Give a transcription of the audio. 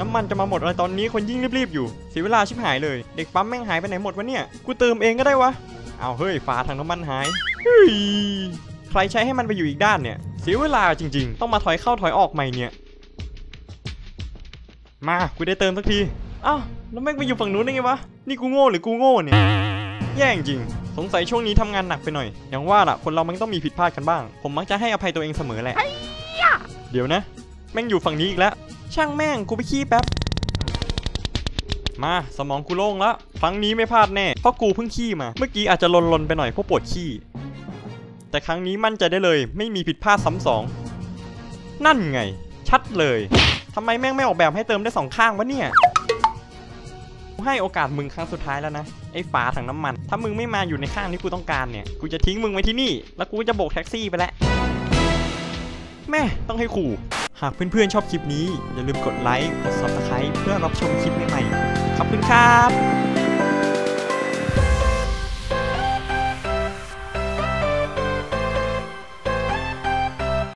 น้ำมันจะมาหมดอะไรตอนนี้คนยิ่งรีบๆอยู่เสียเวลาชิบหายเลย เด็กปั๊มแม่งหายไปไหนหมดวะเนี่ย กูเติมเองก็ได้วะ เอาเฮ้ยฝาถังน้ำมันหายเฮ้ยใครใช้ให้มันไปอยู่อีกด้านเนี่ยเสียเวลาจริง ๆ ต้องมาถอยเข้าถอยออกใหม่เนี่ย มากูได้เติมสักทีอ้าวแล้วแม่งไปอยู่ฝั่งนู้นได้ไงวะนี่กูโง่หรือกูโง่เนี่ยแย่จริงสงสัยช่วงนี้ทำงานหนักไปหน่อย อย่างว่าล่ะ คนเรามันต้องมีผิดพลาดกันบ้าง ผมมักจะให้อภัยตัวเองเสมอแหละ เดี๋ยวนะ แม่งอยู่ฝั่งนี้อีกแล้ว ช่างแม่งกูไปขี้แป๊บ มาสมองกูโล่งแล้วครั้งนี้ไม่พลาดแน่ เพราะกูเพิ่งขี้มา เมื่อกี้อาจจะลนๆไปหน่อยเพราะปวดขี้ แต่ครั้งนี้มั่นใจได้เลย ไม่มีผิดพลาดซ้ำสอง นั่นไง ชัดเลยทำไมแม่งไม่ออกแบบให้เติมได้สองข้างวะเนี่ยกูให้โอกาสมึงครั้งสุดท้ายแล้วนะ ไอ้ฝาถังน้ำมัน ถ้ามึงไม่มาอยู่ในข้างที่กูต้องการเนี่ย กูจะทิ้งมึงไว้ที่นี่ แล้วกูจะโบกแท็กซี่ไปแล้ว แม่ต้องให้ขู่ หากเพื่อนๆชอบคลิปนี้ อย่าลืมกดไลค์ กด subscribe เพื่อรับชมคลิปใหม่ๆ ขอบคุณครับ